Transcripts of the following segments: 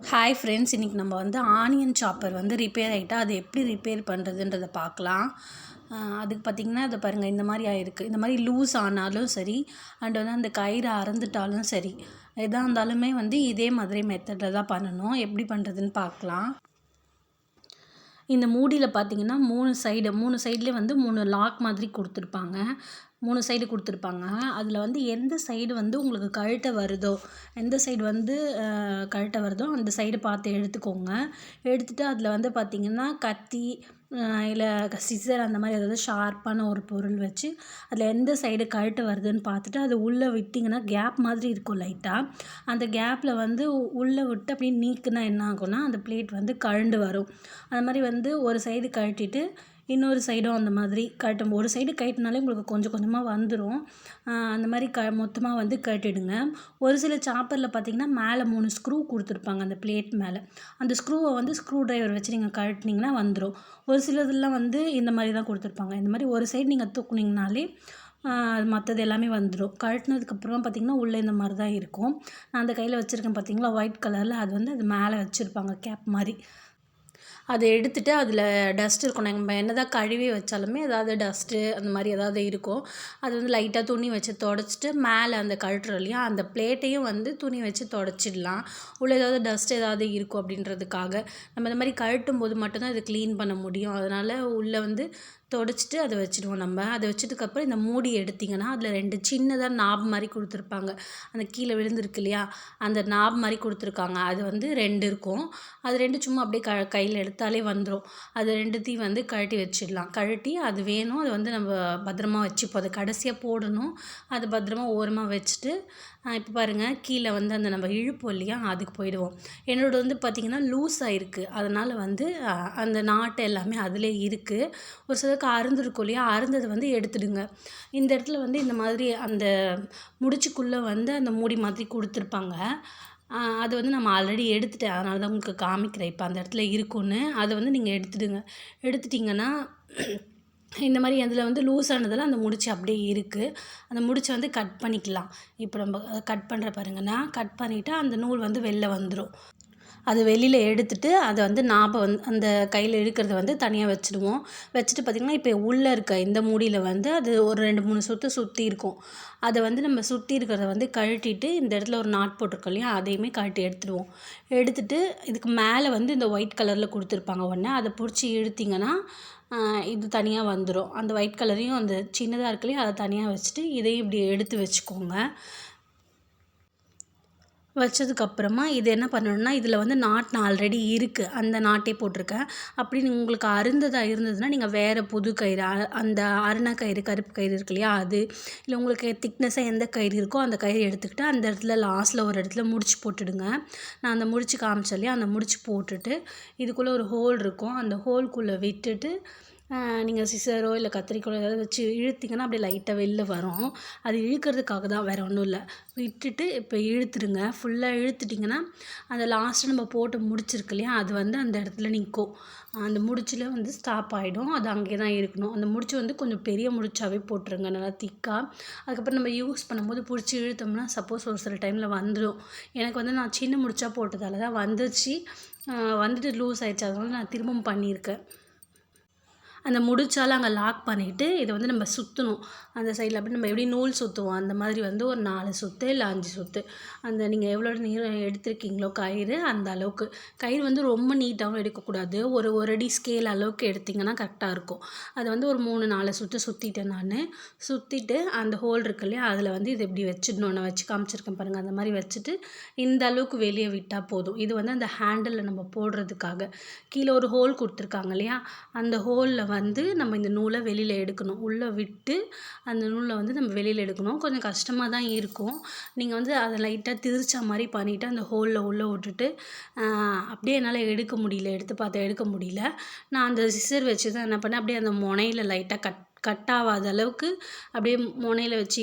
Hi friends இன்றைக்கி நம்ம வந்து ஆனியன் சாப்பர் வந்து ரிப்பேர் ஆகிட்டா அது எப்படி ரிப்பேர் பண்ணுறதுன்றதை பார்க்கலாம். அதுக்கு பார்த்திங்கன்னா அதை பாருங்கள் இந்த மாதிரி ஆயிருக்கு. இந்த மாதிரி லூஸ் ஆனாலும் சரி அண்ட் வந்து அந்த கயிறு அறந்துட்டாலும் சரி எதாக இருந்தாலுமே வந்து இதே மாதிரி மெத்தடில் தான் பண்ணணும். எப்படி பண்ணுறதுன்னு பார்க்கலாம். இந்த மூடியில் பார்த்தீங்கன்னா மூணு சைடு மூணு சைட்லேயே வந்து மூணு லாக் மாதிரி கொடுத்துருப்பாங்க. மூணு சைடு கொடுத்துருப்பாங்க. அதில் வந்து எந்த சைடு வந்து உங்களுக்கு கழட்ட வருதோ எந்த சைடு வந்து அஹ், வருதோ அந்த சைடு பார்த்து எடுத்துக்கோங்க. எடுத்துட்டு அதில் வந்து பார்த்திங்கன்னா கத்தி இல்லை சிசர் அந்த மாதிரி ஏதாவது ஷார்ப்பான ஒரு பொருள் வச்சு அதில் எந்த சைடு கழுட்டு வருதுன்னு பார்த்துட்டு அது உள்ளே விட்டிங்கன்னா கேப் மாதிரி இருக்கும் லைட்டாக அந்த கேப்பில் வந்து உள்ளே விட்டு அப்படியே நீக்குனா என்ன ஆகும்னா அந்த பிளேட் வந்து கழண்டு வரும். அந்த மாதிரி வந்து ஒரு சைடு கழட்டிட்டு இன்னொரு சைடும் அந்த மாதிரி கட்டும். ஒரு சைடு கழட்டினாலே உங்களுக்கு கொஞ்சம் கொஞ்சமாக வந்துடும் அந்த மாதிரி க மொத்தமாக வந்து கட்டிடுங்க. ஒரு சில சாப்பரில் பார்த்தீங்கன்னா மேலே மூணு ஸ்க்ரூ கொடுத்துருப்பாங்க அந்த பிளேட் மேலே. அந்த ஸ்க்ரூவை வந்து ஸ்க்ரூ டிரைவர் வச்சு நீங்கள் கழட்டினீங்கன்னா வந்துடும் ஒரு சிலதெல்லாம் வந்து இந்த மாதிரி தான் கொடுத்துருப்பாங்க. இந்த மாதிரி ஒரு சைடு நீங்கள் தூக்குனீங்கனாலே அது மற்றது எல்லாமே வந்துடும் கழட்டினதுக்கப்புறமா பார்த்தீங்கன்னா உள்ளே இந்த மாதிரி தான் இருக்கும். நான் அந்த கையில் வச்சுருக்கேன் பார்த்தீங்களா ஒயிட் கலரில் அது வந்து அது மேலே வச்சுருப்பாங்க கேப் மாதிரி. அதை எடுத்துட்டு அதில் டஸ்ட் இருக்கும் நம்ம என்ன தான் கழுவி வச்சாலுமே ஏதாவது டஸ்ட்டு அந்த மாதிரி ஏதாவது இருக்கும். அது வந்து லைட்டாக துணி வச்சு தொடச்சிட்டு மேலே அந்த கழட்டுறோம் இல்லையா அந்த பிளேட்டையும் வந்து துணி வச்சு தொடச்சிடலாம். உள்ளே ஏதாவது டஸ்ட் ஏதாவது இருக்கும் அப்படின்றதுக்காக. நம்ம இந்த மாதிரி கழட்டும் போது மட்டும்தான் இதை க்ளீன் பண்ண முடியும். அதனால் உள்ளே வந்து தொடச்சிட்டு அதை வச்சுடுவோம் நம்ம. அதை வச்சதுக்கப்புறம் இந்த மூடி எடுத்திங்கன்னா அதில் ரெண்டு சின்னதாக நாப் மாதிரி கொடுத்துருப்பாங்க. அந்த கீழே விழுந்திருக்கு இல்லையா? அந்த நாப் மாதிரி கொடுத்துருக்காங்க. அது வந்து ரெண்டு இருக்கும். அது ரெண்டு சும்மா அப்படியே க கையில் எடுத்தாலே வந்துடும் அது ரெண்டுத்தையும் வந்து கழட்டி வச்சிடலாம். கழட்டி அது வேணும். அது வந்து நம்ம பத்திரமா வச்சுப்போம். அதை கடைசியாக போடணும். அது பத்திரமா ஓரமாக வச்சுட்டு இப்போ பாருங்கள் கீழே வந்து அந்த நம்ம இழுப்போம் இல்லையா அதுக்கு போயிடுவோம். என்னோட வந்து பார்த்திங்கன்னா லூஸ் இருக்குது அதனால் வந்து அந்த நாட்டு எல்லாமே அதிலே இருக்குது ஒரு சிலருக்கு அருந்திருக்கும் இல்லையா அருந்ததை வந்து எடுத்துடுங்க. இந்த இடத்துல வந்து இந்த மாதிரி அந்த முடிச்சுக்குள்ளே வந்து அந்த மூடி மாதிரி கொடுத்துருப்பாங்க. அது வந்து நம்ம ஆல்ரெடி எடுத்துட்டேன் அதனால தான் உங்களுக்கு காமிக்கிறேன். இப்போ அந்த இடத்துல இருக்குன்னு அதை வந்து நீங்கள் எடுத்துடுங்க. எடுத்துட்டிங்கன்னா இந்த மாதிரி அதில் வந்து லூஸ் ஆனதில் அந்த முடிச்சு அப்படியே இருக்குது அந்த முடிச்சை வந்து கட் பண்ணிக்கலாம். இப்போ நம்ம கட் பண்ணுற பாருங்கன்னா கட் பண்ணிவிட்டு அந்த நூல் வந்து வெளில வந்துடும் அது வெளியில் எடுத்துட்டு அதை வந்து நாப வந்து அந்த கையில் இழுக்கிறத வந்து தனியாக வச்சுடுவோம். வச்சுட்டு பார்த்திங்கன்னா இப்போ உள்ளே இருக்க இந்த மூடியில் வந்து அது ஒரு ரெண்டு மூணு சுற்று சுற்றி இருக்கும். அதை வந்து நம்ம சுற்றி இருக்கிறத வந்து கழட்டிட்டு இந்த இடத்துல ஒரு நாட் போட்டிருக்கோம் இல்லையா அதையுமே கழட்டி எடுத்துடுவோம். எடுத்துட்டு இதுக்கு மேலே வந்து இந்த ஒயிட் கலரில் கொடுத்துருப்பாங்க ஒன்று அதை பிடிச்சி இழுத்திங்கன்னா இது தனியாக வந்துடும் அந்த ஒயிட் கலரையும் அந்த சின்னதாக இருக்கு இல்லையா அதை தனியாக வச்சுட்டு இதையும் இப்படி எடுத்து வச்சுக்கோங்க. வச்சதுக்கப்புறமா இது என்ன பண்ணணும்னா இதில் வந்து நாட் ஆல்ரெடி இருக்குது அந்த நாட்டே போட்டிருக்கேன். அப்படி உங்களுக்கு அருந்ததாக இருந்ததுன்னா நீங்கள் வேறு புது கயிறு அ- அந்த அருணா கயிறு கருப்பு கயிறு இருக்கு இல்லையா அது. இல்லை உங்களுக்கு திக்னஸாக எந்த கயிறு இருக்கோ அந்த கயிறு எடுத்துக்கிட்டு அந்த இடத்துல லாஸ்ட்டில் ஒரு இடத்துல முடிச்சு போட்டுடுங்க. நான் அந்த முடிச்சு காமிச்சேன் இல்லையா அந்த முடிச்சு போட்டுட்டு இதுக்குள்ளே ஒரு ஹோல் இருக்கும். அந்த ஹோல்குள்ளே விட்டுட்டு நீங்கள் சிசரோ இல்லை கத்திரிக்கோலோ ஏதாவது வச்சு இழுத்திங்கன்னா அப்படியே லைட்டாக வெளில வரும். அது இழுக்கிறதுக்காக தான் வேறு ஒன்றும் இல்லை. விட்டுட்டு இப்போ இழுத்துடுங்க. ஃபுல்லாக இழுத்துட்டிங்கன்னா அந்த லாஸ்ட்டு நம்ம போட்டு முடிச்சிருக்கு இல்லையா? அது வந்து அந்த இடத்துல நிற்கும் அந்த முடிச்சில் வந்து ஸ்டாப் ஆகிடும் அது அங்கே தான் இருக்கணும். அந்த முடிச்சு வந்து கொஞ்சம் பெரிய முடிச்சாவே போட்டுருங்க. நல்லா திக்காக அதுக்கப்புறம் நம்ம யூஸ் பண்ணும்போது பிடிச்சி இழுத்தோம்னா சப்போஸ் ஒரு சில டைமில் வந்துடும் எனக்கு வந்து நான் சின்ன முடிச்சா போட்டதால தான் வந்துச்சு. வந்துட்டு லூஸ் ஆகிடுச்சு அதனால நான் திரும்பவும் பண்ணியிருக்கேன். அந்த முடிச்சால அங்கே லாக் பண்ணிவிட்டு இதை வந்து நம்ம சுற்றணும் அந்த சைடில் அப்படி நம்ம எப்படி நூல் சுற்றுவோம் அந்த மாதிரி வந்து ஒரு நாலு சுற்று இல்லை அஞ்சு சுற்று அந்த நீங்கள் எவ்வளோ நீளம் எடுத்திருக்கீங்களோ கயிறு அந்த அளவுக்கு. கயிறு வந்து ரொம்ப நீட்டாகவும் எடுக்கக்கூடாது. ஒரு ஒரு அடி ஸ்கேல் அளவுக்கு எடுத்திங்கன்னா கரெக்டாக இருக்கும். அது வந்து ஒரு மூணு நாலு சுற்று சுற்றிட்டேன் நான். சுற்றிட்டு அந்த ஹோல் இருக்கு இல்லையா அதில் வந்து இது எப்படி வச்சிடணும். நான் வச்சு காமிச்சிருக்கேன் பாருங்கள் அந்த மாதிரி வச்சுட்டு இந்த அளவுக்கு வெளியே விட்டால் போதும். இது வந்து அந்த ஹேண்டிலில் நம்ம போடுறதுக்காக. கீழே ஒரு ஹோல் கொடுத்துருக்காங்க இல்லையா அந்த ஹோலில் வந்து நம்ம இந்த நூலை வெளியில் எடுக்கணும். உள்ளே விட்டு அந்த நூலை வந்து நம்ம வெளியில் எடுக்கணும். கொஞ்சம் கஷ்டமாக தான் இருக்கும். நீங்கள் வந்து அதை லைட்டாக திரிச்ச மாதிரி பண்ணிவிட்டு அந்த ஹோலில் உள்ளே விட்டுட்டு அப்படியே என்னால் எடுக்க முடியல. எடுத்து பார்த்தா எடுக்க முடியல. நான் அந்த சிசர் வச்சு தான் என்ன பண்ணேன்? அப்படியே அந்த முனையில் லைட்டாக கட் கட் ஆகாத அளவுக்கு அப்படியே முனையில் வச்சு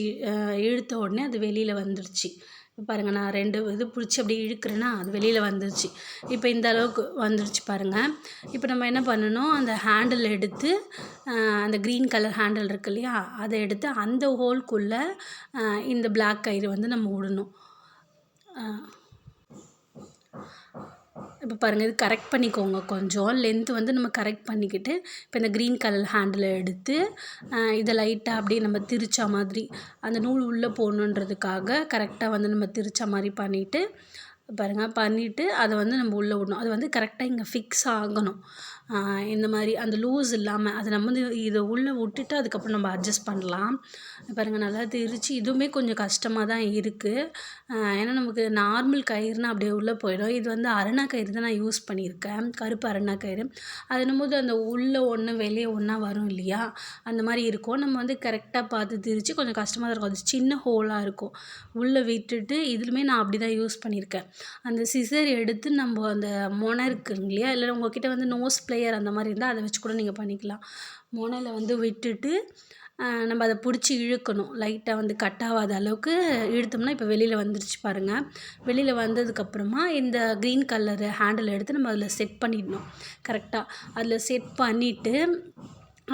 இழுத்த உடனே அது வெளியில் வந்துடுச்சு இப்போ பாருங்கள் நான் ரெண்டு இது பிடிச்சி அப்படியே இழுக்கிறேன்னா அது வெளியில் வந்துருச்சு. இப்போ இந்த அளவுக்கு வந்துருச்சு பாருங்கள் இப்போ நம்ம என்ன பண்ணணும்? அந்த ஹேண்டில் எடுத்து அந்த க்ரீன் கலர் ஹேண்டில் இருக்கு இல்லையா? அதை எடுத்து அந்த ஹோல்குள்ளே இந்த பிளாக் கயிறு வந்து நம்ம விடணும். இப்போ பாருங்கள் இது கரெக்ட் பண்ணிக்கோங்க. கொஞ்சம் லென்த்து வந்து நம்ம கரெக்ட் பண்ணிக்கிட்டு இப்போ இந்த க்ரீன் கலர் ஹேண்டில் எடுத்து இதை லைட்டாக அப்படியே நம்ம திரிச்சா மாதிரி அந்த நூல் உள்ளே போகணுன்றதுக்காக கரெக்டாக வந்து நம்ம திரிச்ச மாதிரி பண்ணிவிட்டு பாருங்கள் பண்ணிவிட்டு அதை வந்து நம்ம உள்ளே விடணும். அது வந்து கரெக்டாக இங்கே ஃபிக்ஸ் ஆகணும். இந்த மாதிரி அந்த லூஸ் இல்லாமல் அதை நம்ம வந்து இதை உள்ளே விட்டுட்டு அதுக்கப்புறம் நம்ம அட்ஜஸ்ட் பண்ணலாம். பாருங்கள் நல்லா திரிச்சு இதுவுமே கொஞ்சம் கஷ்டமாக தான் இருக்குது ஏன்னா நமக்கு நார்மல் கயிறுனா அப்படியே உள்ளே போயிடும். இது வந்து அரணா கயிறு தான் நான் யூஸ் பண்ணியிருக்கேன். கருப்பு அரணா கயிறு. அதுனும்போது அந்த உள்ளே ஒன்று வெளியே ஒன்றா வரும் இல்லையா? அந்த மாதிரி இருக்கும். நம்ம வந்து கரெக்டாக பார்த்து திரிச்சு கொஞ்சம் கஷ்டமாக தான் இருக்கும். அது சின்ன ஹோலாக இருக்கும். உள்ளே விட்டுட்டு இதுலுமே நான் அப்படி தான் யூஸ் பண்ணியிருக்கேன். அந்த சிசர் எடுத்து நம்ம அந்த மொனை இருக்குங்க இல்லையா இல்லை உங்ககிட்ட வந்து நோஸ் ப்ளேயர் அந்த மாதிரி இருந்தால் அதை வச்சு கூட நீங்கள் பண்ணிக்கலாம். மொனையில் வந்து விட்டுட்டு நம்ம அதை பிடிச்சி இழுக்கணும். லைட்டாக வந்து கட் ஆகாத அளவுக்கு இழுத்தோம்னா இப்போ வெளியில் வந்துருச்சு பாருங்கள் வெளியில் வந்ததுக்கப்புறமா இந்த க்ரீன் கலரு ஹேண்டில் எடுத்து நம்ம அதில் செட் பண்ணிடணும். கரெக்டாக அதில் செட் பண்ணிவிட்டு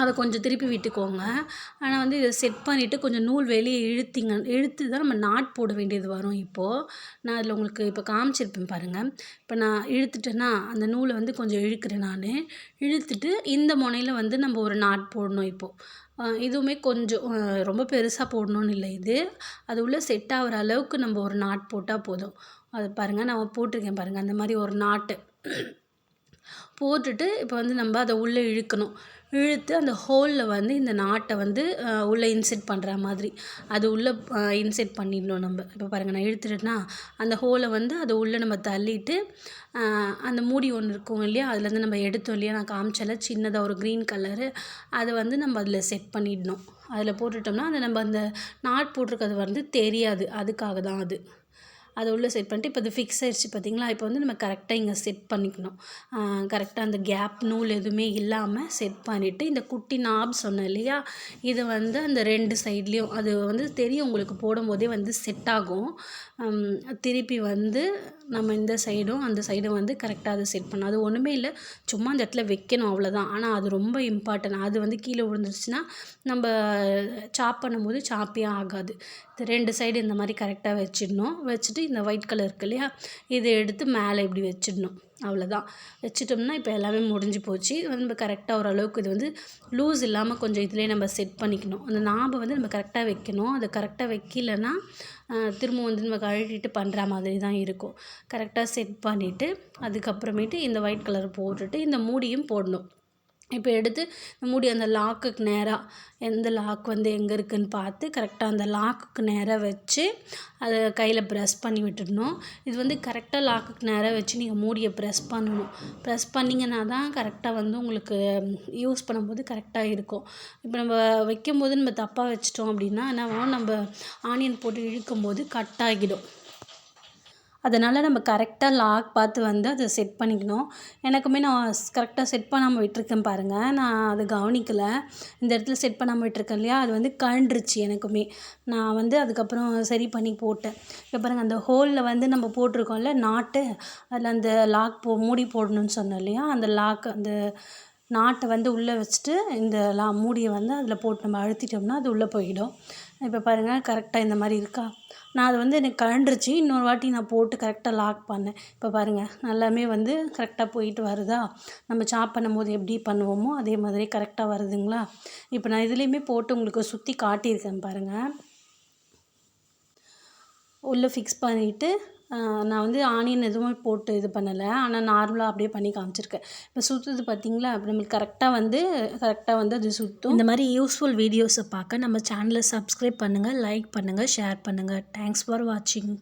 அதை கொஞ்சம் திருப்பி விட்டுக்கோங்க. ஆனால் வந்து இதை செட் பண்ணிவிட்டு கொஞ்சம் நூல் வெளியே இழுத்திங்க இழுத்து தான் நம்ம நாட் போட வேண்டியது வரும் இப்போது நான் அதில் உங்களுக்கு இப்போ காமிச்சிருப்பேன் பாருங்கள் இப்போ நான் இழுத்துட்டேன்னா அந்த நூலை வந்து கொஞ்சம் இழுக்கிறேன் நான். இழுத்துட்டு இந்த முனையில் வந்து நம்ம ஒரு நாட் போடணும் இப்போது இதுவுமே கொஞ்சம் ரொம்ப பெருசாக போடணும்னு இல்லை இது. அது உள்ளே செட் ஆகிற அளவுக்கு நம்ம ஒரு நாட் போட்டால் போதும். அது பாருங்கள் நான் போட்டிருக்கேன் பாருங்கள் அந்த மாதிரி ஒரு நாட்டு. போட்டுட்டு இப்போ வந்து நம்ம அதை உள்ளே இழுக்கணும். இழுத்து அந்த ஹோலில் வந்து இந்த நாட்டை வந்து உள்ளே இன்செர்ட் பண்ணுற மாதிரி. அது உள்ளே இன்செர்ட் பண்ணிடணும் நம்ம. இப்போ பாருங்கள் நான் இழுத்துட்டேன்னா அந்த ஹோலை வந்து அதை உள்ளே நம்ம தள்ளிட்டு அந்த மூடி ஒன்று இருக்கும் இல்லையா? அதுலேருந்து நம்ம எடுத்தோம் இல்லையா? நான் காமிச்சல சின்னதாக ஒரு க்ரீன் கலரு. அதை வந்து நம்ம அதில் செட் பண்ணிடணும். அதில் போட்டுட்டோம்னா அதை நம்ம அந்த நாட் போட்டிருக்கிறது வந்து தெரியாது. அதுக்காக தான் அது. அதை உள்ளே செட் பண்ணிட்டு இப்போ அது ஃபிக்ஸ் ஆயிடுச்சு பார்த்தீங்களா? இப்போ வந்து நம்ம கரெக்டாக இங்கே செட் பண்ணிக்கணும். கரெக்டாக அந்த கேப் நூல் எதுவுமே இல்லாமல் செட் பண்ணிவிட்டு இந்த குட்டி நாப் சொன்னேன் இல்லையா? இதை வந்து அந்த ரெண்டு சைட்லேயும் அது வந்து தெரியும் உங்களுக்கு போடும்போதே வந்து செட் ஆகும். திருப்பி வந்து நம்ம இந்த சைடும் அந்த சைடும் வந்து கரெக்டாக அதை செட் பண்ணணும். அது ஒன்றுமே இல்லை சும்மா அந்த இடத்துல வைக்கணும் அவ்வளோதான் ஆனால் அது ரொம்ப இம்பார்ட்டன்ட் அது வந்து கீழே விழுந்துருச்சுன்னா நம்ம சாப் பண்ணும்போது சாப்பே ஆகாது. ரெண்டு சைடு இந்த மாதிரி கரெக்டாக வச்சிடணும். வச்சுட்டு இந்த ஒயிட் கலர் இருக்கு இல்லையா? இதை எடுத்து மேலே இப்படி வச்சிடணும். அவ்வளோதான் வச்சிட்டோம்னா இப்போ எல்லாமே முடிஞ்சு போச்சு. நம்ம கரெக்டாக ஓரளவுக்கு இது வந்து லூஸ் இல்லாமல் கொஞ்சம் இதுலேயே நம்ம செட் பண்ணிக்கணும். அந்த நாபை வந்து நம்ம கரெக்டாக வைக்கணும். அதை கரெக்டாக வைக்கலன்னா திரும்ப வந்து நம்ம கழட்டிட்டு பண்ணுற மாதிரி தான் இருக்கும். கரெக்டாக செட் பண்ணிவிட்டு அதுக்கப்புறமேட்டு இந்த ஒயிட் கலர் போட்டுட்டு இந்த மூடியும் போடணும். இப்போ எடுத்து மூடி அந்த லாக்குக்கு நேராக எந்த லாக் வந்து எங்கே இருக்குதுன்னு பார்த்து கரெக்டாக அந்த லாக்குக்கு நேராக வச்சு அதை கையில் ப்ரெஸ் பண்ணி விட்டுடணும். இது வந்து கரெக்டாக லாக்குக்கு நேராக வச்சு நீங்கள் மூடியை ப்ரெஸ் பண்ணணும். ப்ரெஸ் பண்ணிங்கன்னா தான் கரெக்டாக வந்து உங்களுக்கு யூஸ் பண்ணும்போது கரெக்டாக இருக்கும். இப்போ நம்ம வைக்கும்போது நம்ம தப்பாக வச்சிட்டோம் அப்படின்னா என்ன நம்ம ஆனியன் போட்டு இழுக்கும்போது கட் ஆகிடும். அதனால் நம்ம கரெக்டாக லாக் பார்த்து வந்து அதை செட் பண்ணிக்கணும். எனக்குமே நான் கரெக்டாக செட் பண்ணாமல் விட்டுருக்கேன் பாருங்கள் நான் அதை கவனிக்கலை. இந்த இடத்துல செட் பண்ணாமல் விட்டுருக்கேன் இல்லையா? அது வந்து கழண்டுருச்சு எனக்குமே. நான் வந்து அதுக்கப்புறம் சரி பண்ணி போட்டேன். இப்போ பாருங்கள் அந்த ஹோலில் வந்து நம்ம போட்டிருக்கோம்ல நாட்டு அதில் அந்த லாக் போ மூடி போடணும்னு சொன்னோம் இல்லையா? அந்த லாக் அந்த நாட்டை வந்து உள்ளே வச்சுட்டு இந்த லா மூடியை வந்து அதில் போட்டு நம்ம அழுத்திட்டோம்னா அது உள்ளே போயிடும். இப்போ பாருங்கள் கரெக்டாக இந்த மாதிரி இருக்கா? நான் அது வந்து எனக்கு கழண்டுருச்சு. இன்னொரு வாட்டி நான் போட்டு கரெக்டாக லாக் பண்ணேன். இப்போ பாருங்கள் நல்லாமே வந்து கரெக்டாக போயிட்டு வருதா? நம்ம சாப் பண்ணும்போது எப்படி பண்ணுவோமோ அதே மாதிரி கரெக்டாக வருதுங்களா? இப்போ நான் இதுலேயுமே போட்டு உங்களுக்கு சுற்றி காட்டியிருக்கேன் பாருங்கள் உள்ளே ஃபிக்ஸ் பண்ணிவிட்டு நான் வந்து ஆனியன் எதுவுமே போட்டு இது பண்ணலை. ஆனால் நார்மலாக அப்படியே பண்ணி காமிச்சிருக்கேன். இப்போ சுற்றுது பார்த்தீங்களா அப்படி நம்மளுக்கு கரெக்டாக வந்து கரெக்டாக வந்து அது சுற்றும் இந்த மாதிரி யூஸ்ஃபுல் வீடியோஸை பார்க்க நம்ம சேனலை சப்ஸ்கிரைப் பண்ணுங்கள் லைக் பண்ணுங்கள் ஷேர் பண்ணுங்கள் தேங்க்ஸ் ஃபார் வாட்சிங்